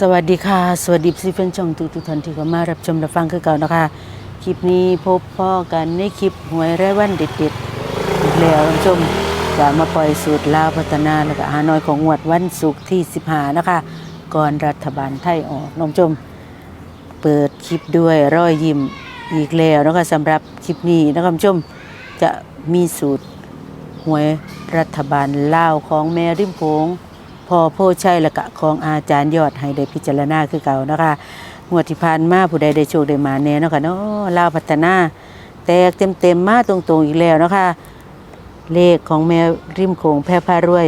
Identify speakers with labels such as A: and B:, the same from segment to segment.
A: สวัสดีค่ะ สวัสดีสิเพื่อนช่องทุกทุกท่านที่เข้ามารับชมรับฟังคือเก่านะคะ คลิปนี้พบพ่อกันในคลิปหวยรายวันเด็ดๆอีกแล้วท่านผู้ชมจะมาปล่อยสูตรลาวพัฒนาแล้วก็หาน้อยของงวดวันศุกร์ที่ 15 นะคะ ก่อนรัฐบาลไทยออกน้องชม เปิดคลิปด้วยรอยยิ้มอีกแล้วนะคะสำหรับคลิปนี้นะคะคุณผู้ชมจะมีสูตรหวยรัฐบาลลาวของแม่ริมโขง อโพชัยและกะของอาจารย์ยอดให้ได้พิจารณาคือเก่านะคะงวดที่ผ่านมาผู้ใดได้โชคได้มาแน่เนาะค่ะเนาะลาวพัฒนาแตกเต็มๆมาตรงๆอีกแล้วเนาะคะเลขของแม่ริมโขงแพร่พารวย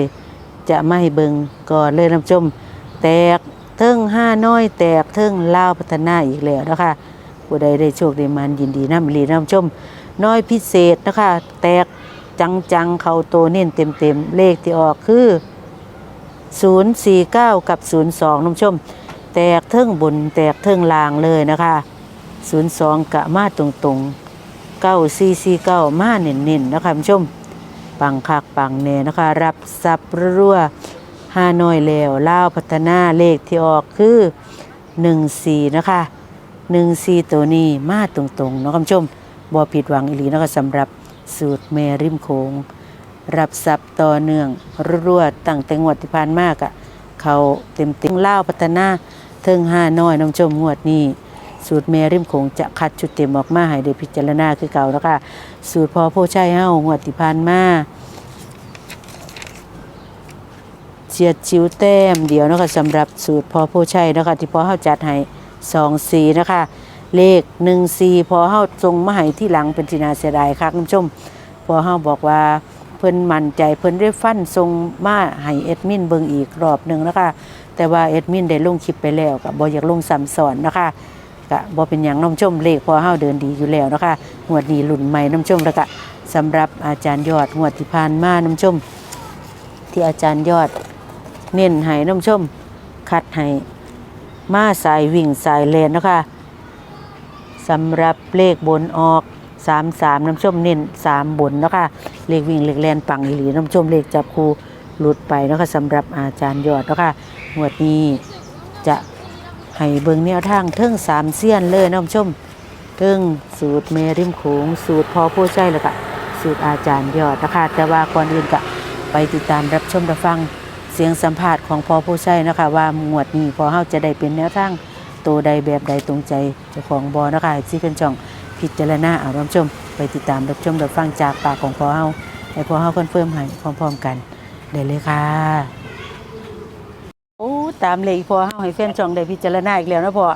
A: จะไมาให้เบิงก่อนเลยน้ำจม แตกเทิงห้าน้อย แตกเทิงลาวพัฒนาอีกแล้วนะคะผู้ใดได้โชคได้มันยินดีน้ำลีน้ำชมน้อยพิเศษนะคะ แตกจังๆเขาโตเน้นเต็มเต็มๆเลขที่ออกคือ 049 กับ 02น้ำชม แตกเทิงบนแตกเทิงลางเลยนะคะ 02 กะมาตรงตรงๆ9449 มาเน้นๆ นะคะคุณผู้ชม ปังคักปังแน่นะคะ รับซับรั่วๆห้าน้อยแล้วล่าวพัฒนาเลขที่ออกคือ 14 นะคะ 14 ตัวนี้มาตรงๆ เนาะคุณผู้ชมบ่ผิดหวังอีหลีนะคะสำหรับสูตรแม่ริมโขง รับทรัพย์ต่อเนื่องรัวๆตั้งแต่งวดที่ผ่านมากอะเขาเต็มเต็มล่าพัฒนาเทิงห้าน้อยน้องชมงวดนี้ สูตรแม่ริมโขงจะคัดชุดเต็มออกมาให้ได้พิจารณาคือเก่าแล้วค่ะสูตรพอโพชัยเฮางวดที่ผ่านมาเฉียดชิวแต้มเดียวนะคะสำหรับสูตรพอโพชัยนะคะที่พอเฮาจัดให้สองสีนะคะ เลขหนึ่งสีพอเฮาทรงมาให้ที่หลังเป็นทีนาเสียดายคักน้ำชม พอเฮาบอกว่า พิ่นมั่นใจเพิ่นได้ฟันทรงมาให้เอดมินเบิ่งอีกรอบหนึ่งนะคะ แต่ว่าเอดมินได้ลงคลิปไปแล้วก็บ่อยากลงซ้ำซ้อนนะคะก็บ่เป็นหยังน้ำชมเลขพอเฮาเดินดีอยู่แล้วนะคะงวดนี้รุ่นใหม่น้ำชมแล้วก็สำหรับอาจารย์ยอดงวดที่ผ่านมาน้ำชม ที่อาจารย์ยอด เน้นให้น้ำชม คัดให้มาสายวิ่งสายเลนนะคะสำหรับเลขบนออก 3 3 น้ำชมเน้น3บนนะคะ เลขวิ่งเลขแลนปังอีหลีน้ำชมเลขจับคูหลุดไปเนาะคะสำหรับอาจารย์ยอดเนาะคะงวดนี้จะให้เบิ่งแนวทางเทิงสามเสี้ยนเลยน้ำชมเทิงสูตรเมริมโขงสูตรพอผู้ใจแล้วก็สูตรอาจารย์ยอดนะคะแต่ว่าก่อนอื่นก็ไปติดตามรับชมรับฟังเสียงสัมภาษณ์ของพอผู้ใจนะคะว่างวดนี้พอเฮาจะได้เป็นแนวทางตัวใดแบบใดตรงใจเจ้าของบอนะคะที่เป็นช่องพิจารณาเอารับชม ไปติดตามรับชมรับฟังจากปากของพ่อเฮาให้พ่อเฮาคอนเฟิร์มให้พร้อมๆกันได้เลยค่ะโอ้ตามเลยพ่อเฮาให้แฟนช่องได้พิจารณาอีกแล้วนะพ่อ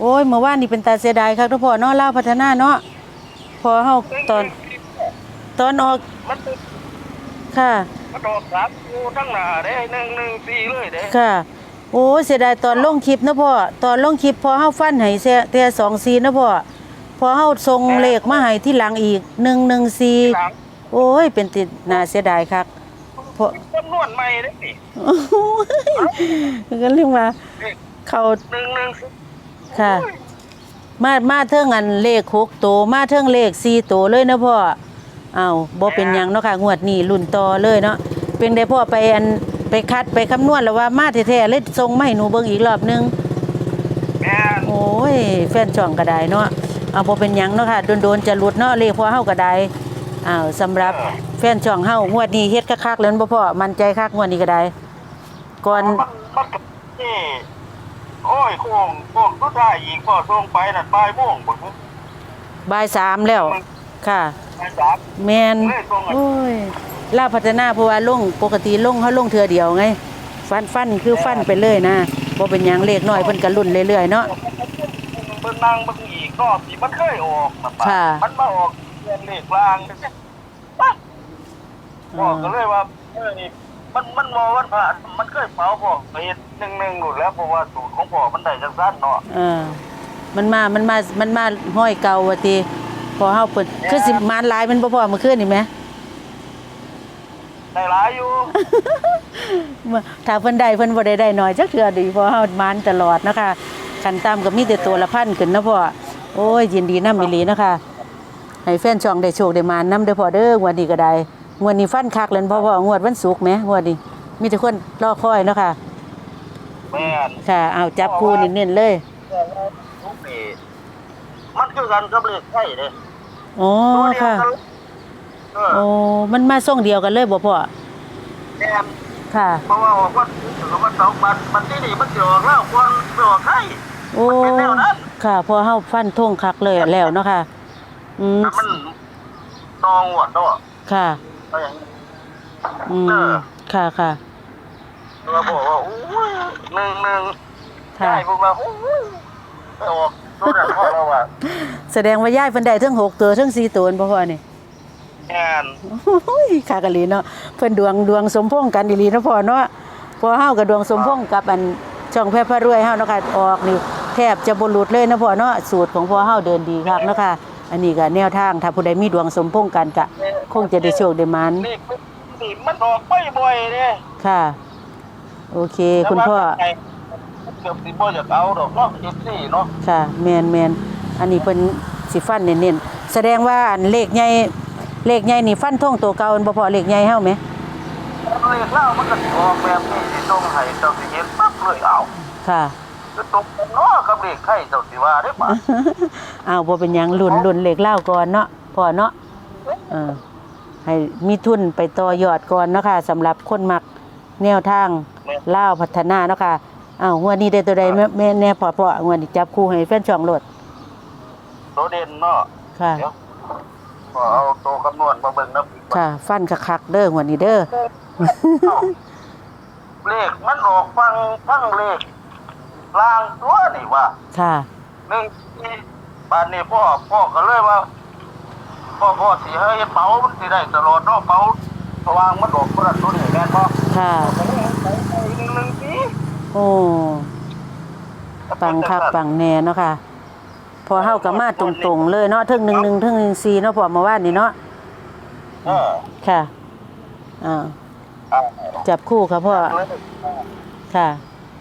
A: โอ้ยเมื่อวานนี่เป็นตาเสียดายครับทุกพ่อเนาะเล่าพัฒนาเนาะพอเฮาตอน ตอนออก
B: มันติด
A: ค่ะ
B: มันออกสามกูทั้งหน้าเด้หนึ่งหนึ่งสี่เลยเด้
A: ค่ะ โอ้เสียดายตอนลงคลิปนะพ่อตอนลงคลิปพอเฮาฟันให้เสียแต่สองซีนะพ่อ พอเฮาส่งเลขมาให้ที่หลังอีกหนึ่งหนึ่งซี
B: หลัง
A: โอ้ย เป็นติดน่าเสียดายคักเพราะ
B: จำนวนใหม่เด้นี่
A: โอ้ยก็เรียกว่าเขา
B: หนึ่งหนึ่งสี่
A: ค่ะ มามาเทิงอันเลขหกโตวมาเทิงเลขสี่โตวเลยนะพ่ออ้าวบ่เป็นหยังเนาะค่ะงวดนี้รุ่นต่อเลยเนาะเป็นได้พ่อไปอันไปคัดไปคำนวณแล้วว่ามาแท้ๆเลยส่งมาให้หนูเบิ่งอีกรอบหนึง
B: แม่น
A: โอ้ยแฟนช่องก็ได้เนาะ เอาพอเป็นหยังเนาะค่ะโดนๆจะหลุดเนาะเลขพอเฮาก็ได้อ้าวสำหรับแฟนช่องเฮางวดนี้เฮ็ดคักๆแล้วบ่พ่อมั่นใจคักงวดนี้ก็ได้ก่อน
B: มันมันก็นี่โอ้ยโค้งโค้งก็ได้อีกพอส่งไปนั่นบ่ายโมงบ่ถึง
A: บ่ายสามแล้ว ค่ะ
B: บ่ายสาม
A: แมน
B: เลยส่งให้
A: โอ้ยลาวพัฒนาเพราะว่าลงปกติลงเฮาลงเทื่อเดียวไง ฟันฟันคือฟันไปเลยนะบ่เป็นหยังเลขน้อยเพิ่นก็ลุ้นเรื่อยๆเนาะ
B: เบิ่งนั่งเบิ่งอีกรอบที่มันเคยออกมันมา
A: ค่ะ
B: มันมาออกเรียนเลขลางปั๊บบอกก็เลยว่าเออนี่มันมันมอวันพระมันเคยเผาพวกไปเฮ็ดหนึ่งหนึ่งหนุนแล้วเพราะว่าสูตรของพ่อมันได้จังซั่นเนาะ
A: เออ มันมา มันมา มันมาห้อยเก่าว่าติพอเฮาเปิดคือสิมานหลายมันบ่พอเมื่อคืนนี่แหม
B: ได้หลายอยู่
A: เมื่อถ้าเพิ่นได้เพิ่นบ่ได้ได้น้อยจักเทื่อดีเพราะเฮามานตลอดนะคะ คันตามก็มีแต่ตัวละพันขึ้นนะพ่อโอ้ยยินดีนำอีหลีนะคะให้แฟนช่องได้โชคได้มานนำเด้อพ่อเด้องวดนี้ก็ได้งวดนี้ฟันคักเลยพ่อพ่องวดวันศุกร์แหมงวดนี้มีแต่คนรอคอยเนาะค่ะ
B: มแม่น
A: ค่ะ เอาจับคู่เน้นๆเลย
B: ทุกนี่มันคือกันกับเลขไทยเด้
A: อ๋อ
B: ตัวเดียว
A: ค่ะ
B: กันเออ
A: โอ้มันมาส่งเดียวกันเลยบ่พ่อ
B: แม่น
A: ค่ะ
B: เพราะว่าบอกว่าถือว่าสองบัตรมันที่นี่มันจะออกแล้วควรจะออกไทย
A: โอ้
B: มันเป็นแนวนั้น
A: ค่ะพอเฮาฟันทงคักเลยแล้วเนาะค่ะ อืม
B: แต่มันตองหวดเนาะ
A: ค่ะ
B: ก็อย่างนี้
A: อืม
B: เออ
A: ค่ะค่ะ
B: เราบอกว่าโอ้ยหนึ่งหนึ่ง
A: ค่ะ
B: ใช่พวกเราโอ้ยไปออกรถอะพ่อเราอะ
A: แสดงว่าย่ายเพิ่นได้ทั้งหกตัวทั้งสี่ตัวบ่พ่อนี่
B: แอน
A: โอ้ยคากะลีเนาะเพิ่นดวงดวงสมพงษ์กันอีหลีเนาะพ่อเนาะพอเฮากับดวงสมพงษ์กับอันช่องแพร่พระรวยเฮาเนาะค่ะออกนี่ แทบจะบ่หลุดเลยเนาะพ่อเนาะสูตรของพ่อเฮาเดินดีคักเนาะค่ะอันนี้ก็แนวทางถ้าผู้ใดมีดวงสมพงษ์กันก็คงจะได้โชคได้หมัน
B: นี่นี่มันออกบ่อยๆเนี่ย
A: ค่ะ โอเค คุณพ่อ
B: เกือบสิบ่อยากเอาดอกเนาะเอฟซีเนาะ
A: ค่ะแมนแมนอันนี้เพิ่นสิฟันเน้นๆแสดงว่าอันเลขใหญ่เลขใหญ่นี่ฟันทงตัวเก่าอันบ่พอเลขใหญ่เฮาไหม
B: เลขเล่ามันก็สิออกแบบนี้สิตรงให้เจ้าสิเห็นปั๊บเลยเอา
A: ค่ะ
B: คือตรงกันเนาะกับเลขไข่เจ้าสิว่าได้ป่ะ
A: อ้าวบ่เป็นหยังลุ้นลุ้นเลขเล่าวก่อนเนาะพอเนาะเออให้มีทุนไปต่อยอดก่อนเนาะค่ะสำหรับคนมักแนวทางล่าวพัฒนาเนาะค่ะอ้าวงวดนี้ได้ตัวใดแม่แม่แน่พอพองวดนี้จับคู่ให้แฟนช่องโลด
B: โตเด่นเนาะ
A: ค่ะ
B: เดี๋ยวพอเอาโตคำนวณมาเบิ่งนะพี่
A: ค่ะ ฟันคักๆเด้องวดนี้เด้อ
B: เลขมันออกฟังฟังเลข ลางตัวนี่ว่า
A: ค่ะ
B: หนึ่งที่บ้านนี้พ่อพ่อก็เลยว่า พ่อพ่อสิให้เป๋ามันสิได้ตลอดเนาะเป๋าสว่างมันออกพระตัวนี้แม่นบ่
A: ค่ะ
B: ก็เลยไปหนึ่งหนึ่งปี
A: โอ้ปังคักปังแน่เนาะค่ะ พอเฮากับมาตรงๆเลยเนาะเทึงหนึ่งหนึ่งเทึงหนึ่งสี่เนาะพอมาว่านนี่เนาะ
B: เออ
A: ค่ะอ่า
B: เอา
A: จับคู่ครับพ่อ
B: จัดเลย
A: ค่ะ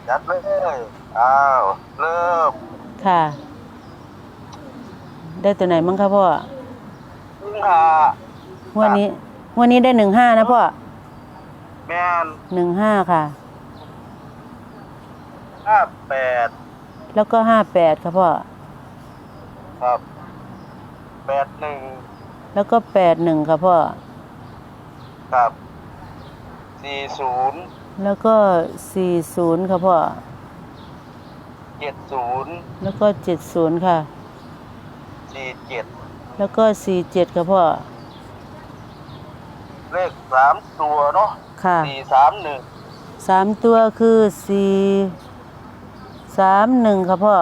B: จัดเลย อ้าวเริ่ม
A: ค่ะ ได้ตัวไหนมั้งครับพ่อ
B: ซึ่งหา
A: วันนี้วันนี้ได้หนึ่งห้านะพ่อ
B: แม่น
A: หนึ่งห้าค่ะ
B: ห้าแปด
A: แล้วก็ห้าแปดครับพ่อ
B: ครับแปดหนึ่ง
A: แล้วก็แปดหนึ่งครับพ่อ
B: ครับสี่ศูนย์
A: แล้วก็สี่ศูนย์ครับพ่อ
B: เจ็ดศูนย์
A: แล้วก็เจ็ดศูนย์ค่ะ
B: สี่เจ็ด
A: แล้วก็สี่เจ็ดครับพ่อ
B: เลขสามตัวเนาะ
A: ค่ะ
B: สี่สามหนึ่ง
A: สามตัวคือสี่สามหนึ่งครับพ่อ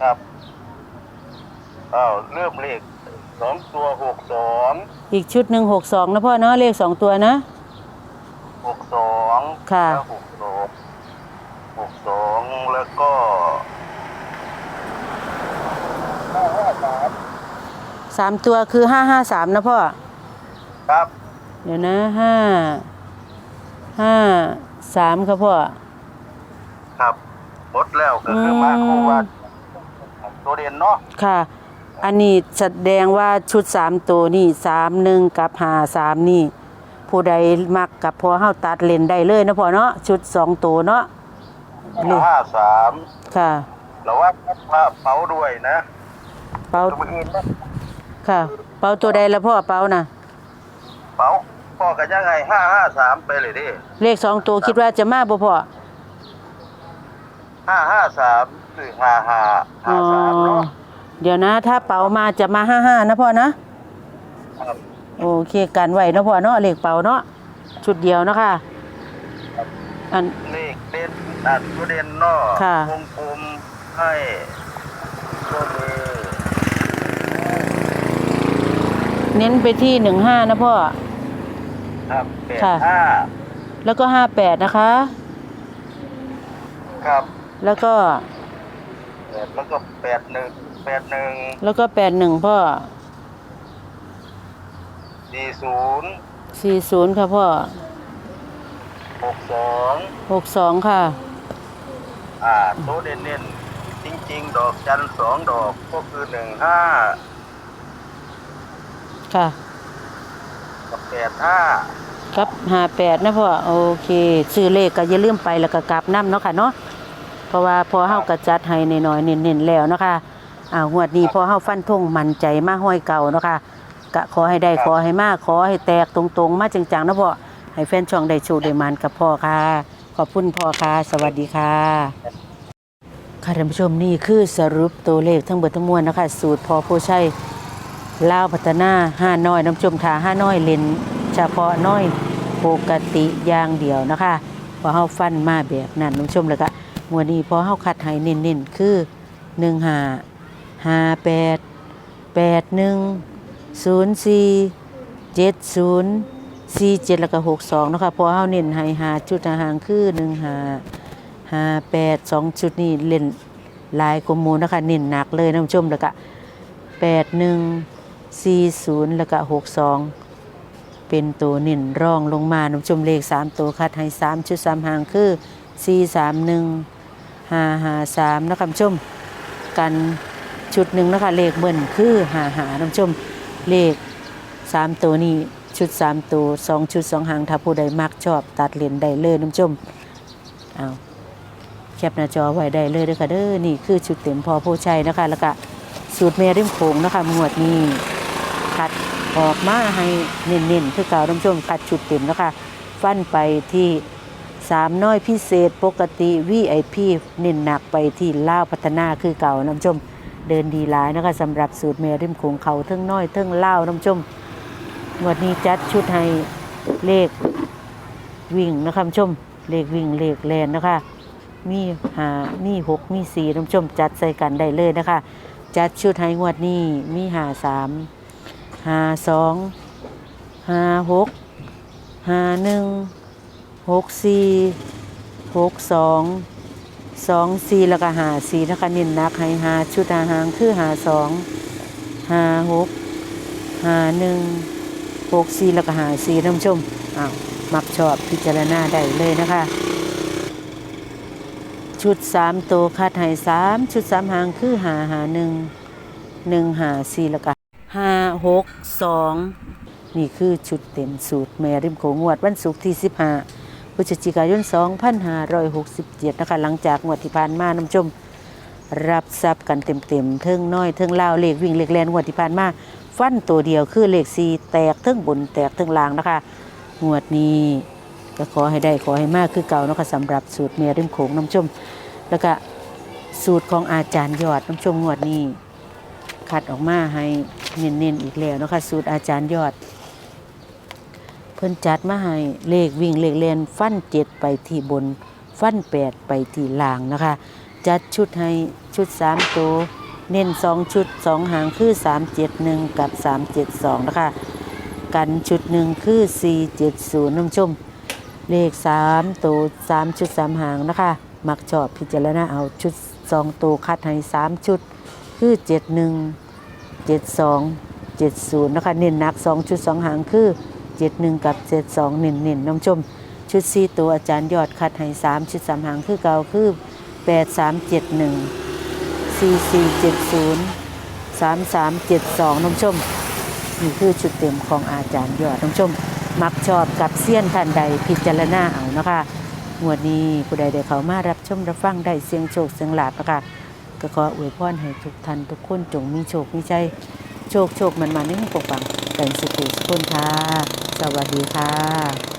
B: ครับอ้าวเริ่มเลขสองตัวหกสอง
A: อีกชุดหนึ่งหกสองนะพ่อเนาะเลขสองตัวนะ
B: หกสอง
A: ค่ะ
B: แล้วหกสอง หกสองแล้วก็ห้าห้าสาม
A: สามตัวคือห้าห้าสามนะพ่อ
B: ครับ
A: เดี๋ยวนะห้าห้าสามครับพ่อ
B: ครับหมดแล้วก็คือ
A: ม
B: มาโคว่าตัวเด่นเนาะ
A: ค่ะ อันนี้แสดงว่าชุดสามตัวนี่สามหนึ่งกับหาสามนี่ ผู้ใดมักกับพอเฮาตัดเลนได้เลยนะพ่อเนาะชุดสองตัวเนาะ เลข
B: ห้าสาม
A: ค่ะ
B: แล้วว่าพระเป๋าด้วยนะ
A: เปา
B: ตัวอื่นนะ
A: ค่ะ เปาตัวใดละพ่อเปานะ
B: เป๋าพ่อกันยังไงห้าห้าสามไปเลยดิ
A: เลขสองตัวคิดว่าจะมาบ่พ่อ
B: ห้าห้าสามหรือห้าห้า
A: อ๋
B: ห้า
A: อ
B: สามเนาะ
A: เดี๋ยวนะ ถ้าเปามาจะมาห้าห้านะพ่อนะ
B: ครับ
A: โอเคกันไหวเนาะพ่อเนาะเลขเป่าเนาะชุดเดียวเนาะค่ะอัน
B: เลข เด่นอัดตัวเด่นเนาะ
A: ค่ะ
B: วงกลมให้ตัวมือ
A: เน้นไปที่หนึ่งห้านะพ่อ
B: ครับแปด
A: ค่ะ
B: ห้า
A: แล้วก็ห้าแปดนะคะ
B: ครับ
A: แล้วก็
B: แปดแล้วก็แปดหนึ่งแปดหนึ่ง
A: แล้วก็แปดหนึ่งพ่อ
B: สี่ศูนย์
A: สี่ศูนย์ค่ะพ่อ
B: หกสอง
A: หกสองค่ะ
B: อ่าตัวเด่นเน้นจริง ๆ ดอกจันทร์สองดอกก็คือหนึ่งห้า
A: ค่ะ
B: กับแปดห้า
A: กับห้าแปดนะพ่อโอเคซื้อเลขก็อย่าลืมไปแล้วก็กลับน้ำเนาะค่ะเนาะเพราะว่าพอเฮาก็จัดให้น้อยๆเน้นๆแล้วเนาะค่ะอ้าวงวดนี้พอเฮาฟันธงมั่นใจมาห้อยเก่าเนาะค่ะก็ขอให้ได้ขอให้มากขอให้แตกตรงๆ มาจังๆนะพ่อให้แฟนช่องได้โชคได้มานกับพ่อค่ะ ขอบคุณพ่อค่ะ สวัสดีค่ะ ค่ะท่านผู้ชมนี่คือสรุปตัวเลขทั้งเบิดทั้งมวลนะคะ สูตรพอผู้ใช้ลาวพัฒนาห้าน้อยน้ำชมทาห้าน้อยเลนเฉพาะน้อยปกติอย่างเดียวนะคะพอเฮาฟันมาแบบนั้นน้ำชมแล้วก็มวดนี้พอเฮาคัดให้เน้นๆคือหนึ่งห้าห้าแปดแปดหนึ่งศูนย์สี่เจ็ดศูนย์ สี่เจ็ดแล้วก็หกสองนะคะพอเฮาเน้นให้หาจุดห่างคือหนึ่งหาหาแปดสองชุดนี่เล่นลายกว่าหมูนะคะเน้นหนักเลยนะคุณผู้ชมแล้วก็แปดหนึ่งสี่ศูนย์แล้วก็หกสองเป็นตัวเน้นร่องลงมานะคุณผู้ชมเลขสามตัวคัดให้สามชุดสามห่างคือสี่สามหนึ่งห้าห้าสามนะคะคุณผู้ชมกันชุดหนึ่งนะคะเลขเบิ้ลคือหาหานะคุณผู้ชมเลขสามตัวนี้ ชุดสามตัวสองชุดสองหางถ้าผู้ใดมักชอบตัดเลนได้เลยนะคุณผู้ชมเอาแคปหน้าจอไว้ได้เลยเด้อค่ะเด้อนี่คือชุดเต็มพอโพชัยนะคะ แล้วก็สูตรเมริมโขงนะคะงวดนี้คัดออกมาให้เน้นๆคือเก่านผู้ชมคัดชุดเต็มนะคะ ฟันไปที่สามน้อยพิเศษปกติ VIP เน้นหนักไปที่ล่าพัฒนาคือเก่าน้ำชมเดินดีหลายนะคะสำหรับสูตรเมริมโขงเขาเทิงน้อยเทิงเล่าน้ำชม วดนี้จัดชุดให้เลขวิ่งนะคะท่านผู้ชม เลขวิ่งเลขแลนนะคะ มีหามีหกมีสี่ท่านชมจัดใส่กันได้เลยนะคะ จัดชุดให้งวดนี้มีหาสามหาสองหาหกหาหนึ่งหกสี่หกสองสองสี่แล้วก็หาสี่นะคะน้นนักให้หาชุดอาหางคือหาสองหาหกหาหนึ่ง หกสี่แล้วก็หาสี่ท่านผู้ชมอ้าวมักชอบพิจารณาได้เลยนะคะ ชุดสามตัวคัดให้สามชุดสามหางคือหาหาหนึ่งหนึ่งหาสี่แล้วก็ห้าหกสองนี่คือชุดเต็มสูตรแม่ริมโขงงวดวันศุกร์ที่สิบห้าพฤศจิกายนสองพันห้าร้อยหกสิบเจ็ดนะคะ หลังจากงวดที่ผ่านมาน้ำชม รับทรัพย์กันเต็มๆเทิงน้อยเทิงเล่าเลขวิ่งเลขแลนงวดที่ผ่านมา ฟันตัวเดียวคือเลขสีแตกเทิงบนแตกเทิงล่างนะคะงวดนี้ก็ขอให้ได้ขอให้มากคือเก่านะคะสำหรับสูตรเมียริมโขงน้ำชม แล้วก็สูตรของอาจารย์ยอดน้ำชมงวดนี้คัดออกมาให้เน้นๆอีกแล้วนะคะสูตรอาจารย์ยอด เพิ่นจัดมาให้เลขวิ่งเลขเลียนฟันเจ็ดไปที่บนฟันแปดไปที่ล่างนะคะ จัดชุดให้ชุดสามตัว เน้นสองชุดสองหางคือสามเจ็ดหนึ่งกับสามเจ็ดสองนะคะ กันชุดหนึ่งคือ 470น้ำชม เลข 3 ตัว 3 ชุด 3 หางนะคะ มักชอบพิจารณาเอาชุด 2 ตัวคัดให้ 3 ชุด คือ 71 72 70 นะคะ เน้นหนัก 2 ชุด 2 หางคือ 71 กับ 72 เน้นเน้นๆน้ำชม ชุด 4 ตัวอาจารย์ยอดคัดให้ 3 ชุด 3 หางคือเก่าคือ 8371 4470 3372น้ำชมนี่คือชุดเต็มของอาจารย์ยอดนผู้ชม มักชอบกับเสี้ยนท่านใดพิจารณาเอานะคะงวดนี้ผู้ใดได้เขามารับชมรับฟังได้เสียงโชคเสียงหลาบนะคะก็ขออวยพรให้ทุกท่านทุกคนจงมีโชคมีใจโชคโชคมันมาในห้องปกปังกันสุขุสุขคนค่ะ สวัสดีค่ะ